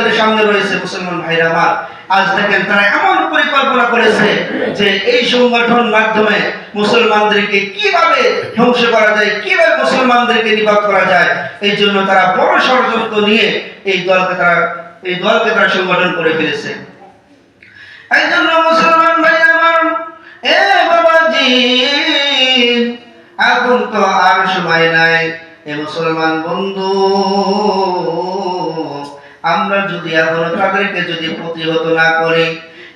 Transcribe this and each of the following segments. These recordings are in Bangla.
তাদের সামনে রয়েছে মুসলমান ভাইরা আমার। আজ দেখেন তারা এমন পরিকল্পনা করেছে যে এই সংগঠন মাধ্যমে মুসলমানদেরকে কীভাবে ধ্বংস করা যায়, কীভাবে মুসলমানদেরকে নিপাত করা যায়, এই জন্য তারা বড় ষড়যন্ত্র নিয়ে এই দলকে তারা, এই দলকে তারা সংগঠন করে ফেলেছে। এই জন্য মুসলমান ভাই আমার, এ বাবাজি এখন তো আর সময় নাই। এ মুসলমান বন্ধু আমরা যদি এখনও তাদেরকে যদি প্রতিহত না করি,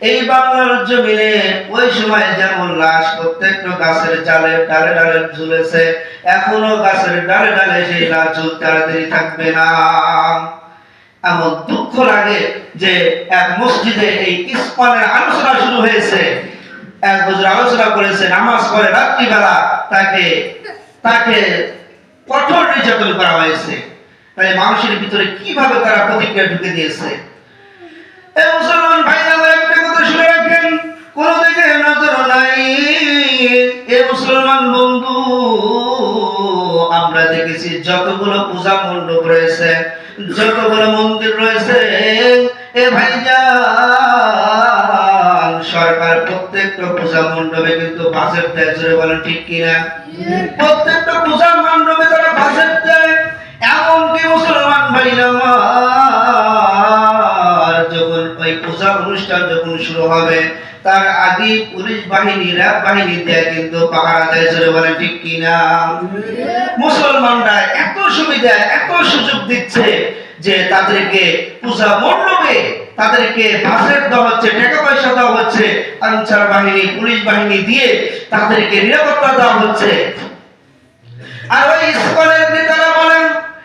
এই বাংলার জমিনে ওই সময় যেমন লাশ প্রত্যেকটা গাছের ডালে ডালে ডালে ঝুলেছে, এখনও গাছের ডালে ডালে সেই লাশ ঝুলতে তাড়াতাড়ি থাকবে না। এমন দুঃখ লাগে যে এক মসজিদে এই ইসমানের আলোচনা শুরু হয়েছে। এক হুজুর আলোচনা করেছে, নামাজ পড়ে রাত্রিবেলা তাকে তাকে কঠোর নির্যাতন করা হয়েছে। তাই মানুষের ভিতরে কীভাবে তারা প্রতিক্রিয়া ঢুকে দিয়েছে? মুসলমান ভাই একটা কথা শুনে রাখেন কোন দিকে নজর নাই। এ মুসলমান বন্ধু আমরা দেখেছি যতগুলো পূজা মণ্ডপ রয়েছে যতগুলো মন্দির রয়েছে এ ভাইজান সরকার প্রত্যেকটা পূজা মণ্ডপে কিন্তু বাজেট দেয় জোরে বলেন ঠিক কিনা? প্রত্যেকটা পূজা মণ্ডপে তারা বাজেট দেয়। এমনকি মুসলমান যখন ওই পূজা অনুষ্ঠান যখন শুরু হবে, তার আগে পুলিশ বাহিনী, র্যাব বাহিনী দেয় কিন্তু পাহারা দেয় জোরে বলে, ঠিক কিনা মুসলমানরা এত সুবিধা, এত সুযোগ দিচ্ছে যে তাদেরকে পূজা মণ্ডপে, তাদেরকে বাসের দেওয়া হচ্ছে, টাকা পয়সা দেওয়া হচ্ছে, আনসার বাহিনী, পুলিশ বাহিনী দিয়ে তাদেরকে নিরাপত্তা দেওয়া হচ্ছে। আর ওই স্কুলের নেতারা বলেন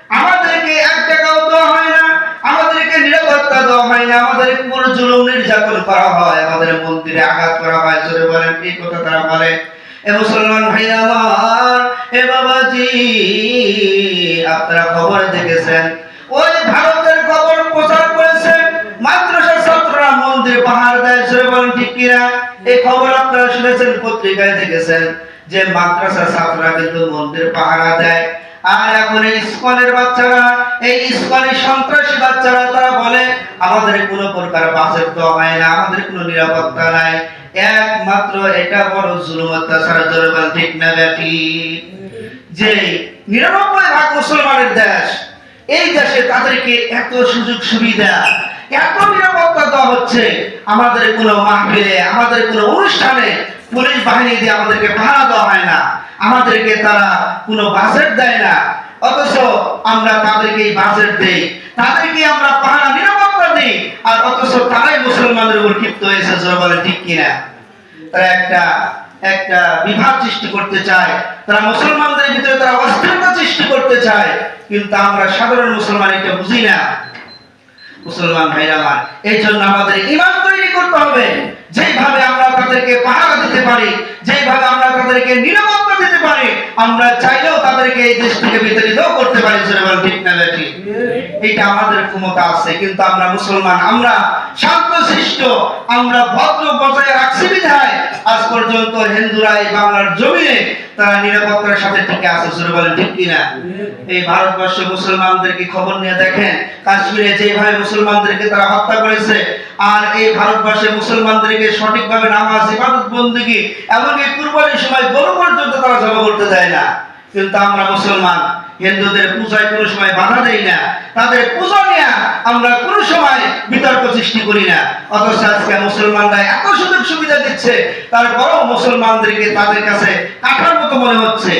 আমাদেরকে এক টাকাও দেওয়া হয় না, আমাদেরকে নিরাপত্তা দেওয়া হয় না, আমাদের পুরো জুলুম নির্যাতন করা হয়, আমাদের মন্দিরে আঘাত করা হয়, জোরে বলেন, এই কথা তারা বলে। এ মুসলমান ভাই আমার, এ বাবাজি, আপনারা খবর দেখেছেন? ওই ভারতের খবর প্রচার করেছে মাদ্রাসা ছাত্ররা মন্দির পাহাড় দেয়, জোরে বলেন, ঠিক কিনা? এই খবর আপনারা শুনেছেন, পত্রিকায় দেখেছেন যে মাদ্রাসা ছাত্ররা কিন্তু মন্দির পাহারা দেয়। আর এখন এই স্কুলের বাচ্চারা, এই স্কুলের সন্ত্রাসী বাচ্চারা, তারা বলে, আমাদের কোনো প্রকার বাসের তো হয় না, আমাদের কোনো নিরাপত্তা নাই। একমাত্র এটা বড় জুলুম অত্যাচার জনগণ ঠিক না ব্যাপী যে নিরানব্বই ভাগ মুসলমানের দেশ, এই দেশে তাদেরকে এত সুযোগ সুবিধা এত নিরাপত্তা হচ্ছে। আমাদের কোনো মাহফিলে, আমাদের কোনো অনুষ্ঠানে পুলিশ বাহিনী দিয়ে আমাদেরকে দেওয়া হয় না। আমাদেরকে তারা কোনো বাজেট দেয় না। অথচ আমরা তাদেরকে বাজেট দেই। তাদেরকে আমরা পাহারা নিরাপত্তা দিই। আর অথচ তারাই মুসলমানদের উপর ক্ষিপ্ত হয়েছে ঠিক কিনা? তারা একটা একটা বিভাগ সৃষ্টি করতে চায়। তারা মুসলমানদের ভিতরে তারা অস্থিরতা সৃষ্টি করতে চায়। কিন্তু আমরা সাধারণ মুসলমান এটা বুঝি না। মুসলমান ভাইরা আমার, এই জন্য আমাদের ইমান তৈরি করতে হবে। যেভাবে আমরা তাদেরকে পাহারা দিতে পারি যেভাবে আমরা তাদেরকে নিরাপত্তা দিতে পারি, আমরা চাইলেও তাদেরকে এই দেশ থেকে বিতাড়িত করতে পারি এটা আমাদের ক্ষমতা আছে, কিন্তু আমরা মুসলমান, আমরা আমরা ভদ্র বজায় রাখছি বিধায়। আজ পর্যন্ত হিন্দুরা এই বাংলার জমিনে তারা নিরাপত্তার সাথে টিকে আছে ঠিক কিনা? এই ভারতবর্ষ মুসলমানদেরকে খবর নিয়ে দেখেন? কাশ্মীরে যেভাবে মুসলমানদেরকে তারা হত্যা করেছে আর এই ভারতবর্ষে মুসলমানদেরকে সঠিকভাবে নামাজ, ইবাদত, বন্দেগী এমনকি কুরবানির সময় গরু পর্যন্ত তারা জমা করতে দেয় না। কিন্তু আমরা মুসলমান, হিন্দুদের পূজায় কোনো সময় বাধা দেই না। তাদের পূজা নিয়ে আমরা কোনো সময় বিতর্ক সৃষ্টি করি না। অথচ আজকে মুসলমানরা এত সুযোগ সুবিধা দিচ্ছে, তারপরেও মুসলমানদেরকে তাদের কাছে কাঠার মতো মনে হচ্ছে।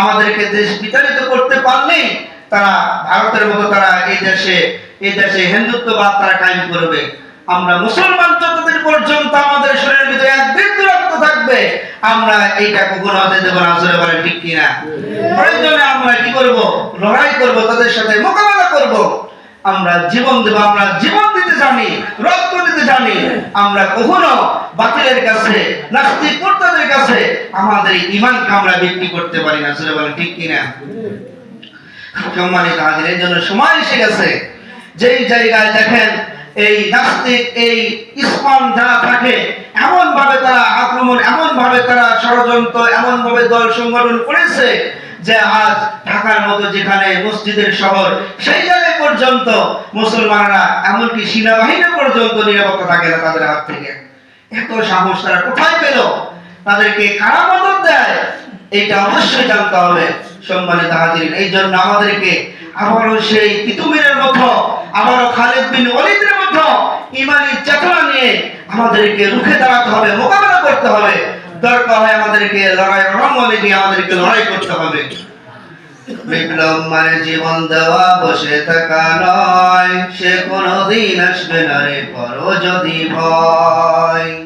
আমাদেরকে দেশ বিতাড়িত করতে পারলেই তারা, ভারতের মতো তারা এই দেশে এই দেশে হিন্দুত্ববাদ তারা কায়েম করবে। আমরা মুসলমান যতদিন পর্যন্ত আমাদের শরীরের ভিতরে এক বিন্দু রক্ত থাকবে আমরা এইটা কখনো হতে দেবো না আসলে বলে ঠিক কিনা? প্রয়োজনে আমরা কি করব? লড়াই করব তাদের সাথে মোকাবেলা করব। আমরা জীবন দেব আমরা জীবন দিতে জানি রক্ত দিতে জানি। আমরা কখনো বাতিলের কাছে নাস্তিক কর্তাদের কাছে আমাদের ইমানকে আমরা বিক্রি করতে পারি না আসলে বলে ঠিক কিনা? সম্মানিত হাজির এই জন্য সময় এসে গেছে। যেই জায়গায় দেখেন এই নাস্তিক, এই ইসলাম যারা থাকে এমন ভাবে তারা আক্রমণ এমন ভাবে তারা ষড়যন্ত্র এমন ভাবে দল সংগঠন করেছে যে আজ ঢাকার মতো যেখানে মসজিদের শহর, সেই জায়গায় পর্যন্ত মুসলমানরা এমনকি সেনাবাহিনী পর্যন্ত নিরাপত্তা থাকে না তাদের হাত থেকে। এত সাহস তারা কোথায় পেল? তাদেরকে কারা মদত দেয়? এটা অবশ্যই জানতে হবে, সম্মানিত হাজির এই জন্য আমাদেরকে আবারও সেই তিতুমিরের মতো, আবারও খালেদ বিন ওয়ালিদের ইমানি চেতনা নিয়ে আমাদেরকে রুখে দাঁড়াতে হবে, মোকাবেলা করতে হবে। দরকার হয় আমাদেরকে লড়াই গিয়ে আমাদেরকে লড়াই করতে হবে। বিপ্লব মানে জীবন দেওয়া, বসে থাকা নয়। সে কোনোদিন আসবে না রে করো যদি ভয়।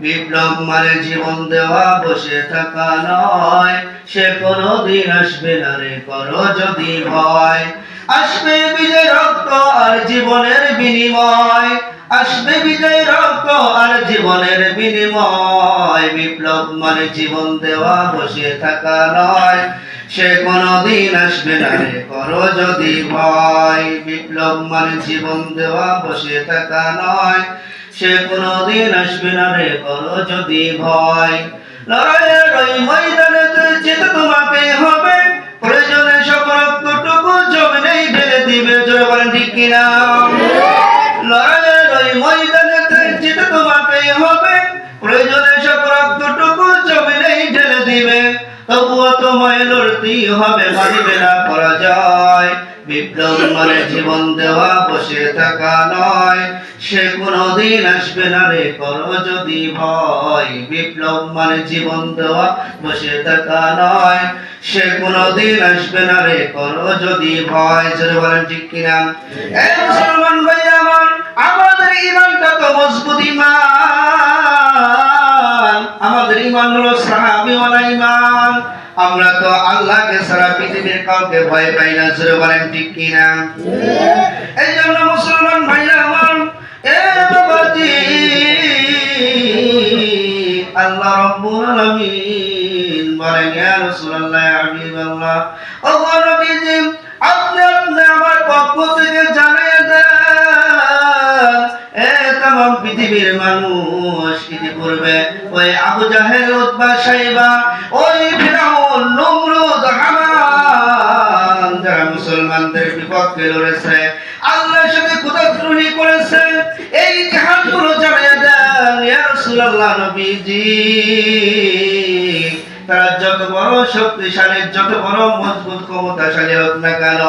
বিপ্লব মানে জীবন দেওয়া, বসে থাকা নয়। সে কোনোদিন আসবে না রে করো যদি ভয়। আসবে বিজয় রক্ত আর জীবনের বিনিময়। আসবে বিজয় রক্ত আর জীবনের বিনিময়। বিপ্লব মানে জীবন দেওয়া, বসে থাকা নয়। সে কোনদিন আসবে না রে, করো যদি ভয়। বিপ্লব মানে জীবন দেওয়া, বসে থাকা নয়। সে কোনদিন আসবে না রে, করো যদি ভয়। লড়াইয়ের ওই ময়দানেতে যেতে তোমাকে হবে কিনা লড়াইয়ের ওই ময়দানেতে যেতে তোমাকে হবে। প্রয়োজনে সব রক্তটুকু জমিনেই ঢেলে দিবে। তবুও তোমায় লড়তেই হবে, মানিবে না, পরাজয়। বিপ্লব মানে জীবন দেওয়া বসে থাকা নয়। সে কোনদিন আসবে না রে করো যদি ভয়। বিপ্লব মানে জীবন দেওয়া বসে থাকা নয়। সে কোনদিন আসবে না রে করো যদি ভয়। জোরে বলেন ঠিক কিনা? এ মুসলমান ভাই আমার, আমাদের ইমানটা তো মজবুত ইমান। আমাদের ইমান হলো সাহাবিওয়ালা ইমান। আমরা তো আল্লাহকে সারা পৃথিবীর কাউকে ভয় পাই না জোরে বলেন ঠিক কিনা? এই জন্য মুসলমান ভাইরা আমার এ বাবাজি আল্লাহ রাব্বুল আলামিন বলেন ইয়া রাসূলুল্লাহ হাবিবাল্লাহ ও নবীজি আপনি আপনি আমার পক্ষ থেকে জানিয়ে দেন এ তামাম পৃথিবীর মানুষ ইতিপূর্বে ওই আবু জাহেল উতবা সাইবা ওই নমরুদ হামান যারা মুসলমানদের বিপক্ষে লড়েছে আল্লাহর সাথে কুদরতুনি করেছে, এই জাহানগুলো জানিয়ে দেন, ইয়া রাসূলুল্লাহ নবীজি। তারা যত বড় শক্তিশালী, যত বড় মজবুত ক্ষমতাশালী হোক না কেন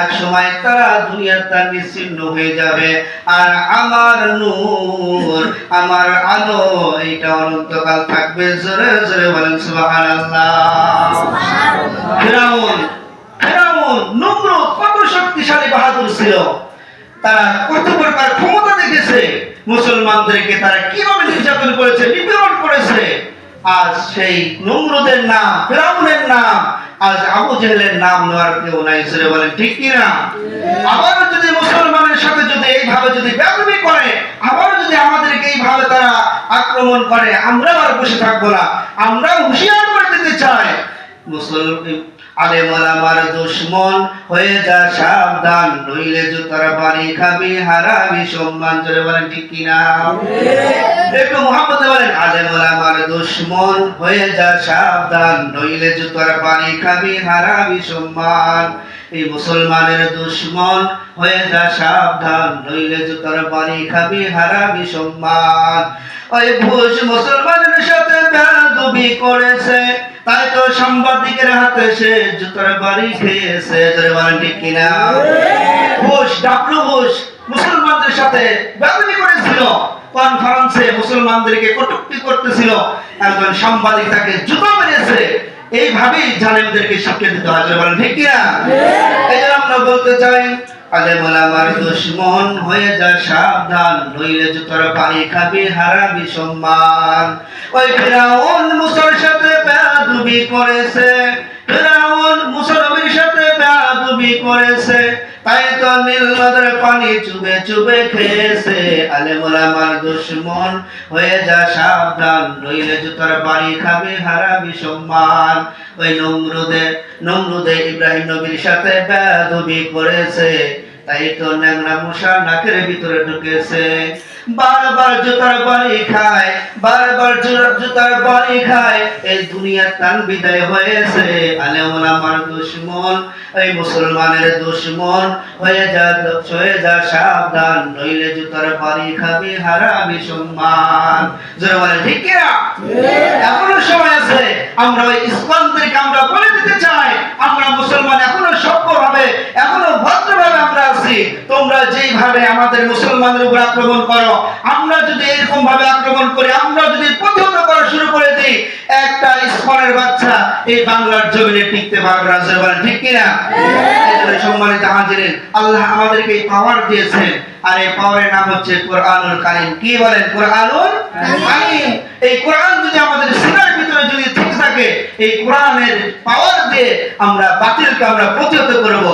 এক সময় তারা দুনিয়ার তার নিশ্চিন্ন হয়ে যাবে। আর আমার নূর, আমার আলো, এইটা অনন্তকাল থাকবে। জোরে জোরে বলেন কত শক্তিশালী, বাহাদুর ছিল। তারা কত প্রকার ক্ষমতা দেখেছে। মুসলমানদেরকে তারা কীভাবে নির্যাতন করেছে, নিপীড়ন করেছে। আজ সেই নমরুদের নাম, ফেরাউনের নাম, আজ আবু জেহেলের নাম নেওয়ার কেউ নাই সরে বলেন, ঠিক কিনা আবার যদি মুসলমানের সাথে যদি এইভাবে যদি ব্যাপী করে, আবার যদি আমাদেরকে এইভাবে তারা আক্রমণ করে আমরা আর বসে থাকব না, আমরাও হুঁশিয়ার মুসলমান। দুশ্মন হয়ে যা সাবধান নইলে জুতার বাড়ি খাবি হারাবি সম্মান জোরে বলেন ঠিক কিনা? একটু মোহাম্মদ বলেন আলেমল আমার দুশ্মন হয়ে যা সাবধান নইলে জুতার বাড়ি খাবি হারাবি সম্মান। এই মুসলমানের দুশ্মন হয়ে যা সাবধান নইলে জুতার বাড়ি খাবি হারাবি সম্মান। ওই ঘুষ মুসলমানের সাথে বেয়াদবি করেছে তাই তো সাংবাদিকের হাতে সে জুতার বাড়ি খেয়েছে জোরে বলেন ঠিক কিনা? ঘুষ ডাবলু ঘুষ মুসলমানদের সাথে বেয়াদবি করেছিল। কনফারেন্সে মুসলমানদেরকে কটূক্তি করতেছিল। একজন সাংবাদিক তাকে জুতা মেরেছে। এইভাবেই জালেমদেরকে শিক্ষা দিতে হয়। বলেন ঠিক কিনা? এই জন্য আমরা বলতে চাই আলেমুল আমার দুশ্মন হয়ে যা সাবধান, নইলে জুতোর পানি খাবি, হারাবি সম্মান। ওই ফিরাউন মুসার সাথে পেয়াদুবি করেছে। বেয়াদবি করেছে, তাই তো নীল নদের পানি চুবে চুবে খেয়েছে। আলেমুল আমার দুশ্মন হয়ে যা সাবধান, নইলে জুতার বাড়ি খাবে হারাবি সম্মান। ওই নমরুদে নমরুদে ইব্রাহিম নবীর সাথে বেদবি করেছে। তাই তো ন্যাংরা মশা নাকের ভিতরে ঢুকেছে। বারবার জুতার বাড়ি খায় বারবার জুতার- জুতার বাড়ি খায় এই দুনিয়ার তান বিদায় হয়েছে। আলে আমার দুশ্মন এই মুসলমানের দুশ্মন হয়ে যা হয়ে যা সাবধান নইলে জুতার বাড়ি খাবি হারাবি সম্মান। জোরে বলে ঠিক কিনা এখনও সময় আছে আমরা ওই ইসলামদেরকে আমরা বলে দিতে চাই আমরা মুসলমান এখনও সভ্য হবে এখনও ভদ্রভাবে আমরা আছি তোমরা যেইভাবে আমাদের মুসলমানদের উপর আক্রমণ করো আমরা যদি এরকম ভাবে আক্রমণ করি আমরা যদি প্রতিহত করা শুরু করে দিই একটা ইসলামের বাচ্চা এই বাংলার জমিনে টিকতে পারবে না ঠিক কিনা? এই সম্মানিত হাজিরিন আল্লাহ আমাদেরকে এই পাওয়ার দিয়েছেন আর এই পাওয়ারের নাম হচ্ছে কোরআনুল কারীম। কি বলেন? কোরআনুল কারীম। এই কোরআন যদি আমাদের সিনার ভিতরে যদি থেকে থাকে এই কোরআনের পাওয়ার দিয়ে আমরা বাতিলকে আমরা প্রতিহত করব।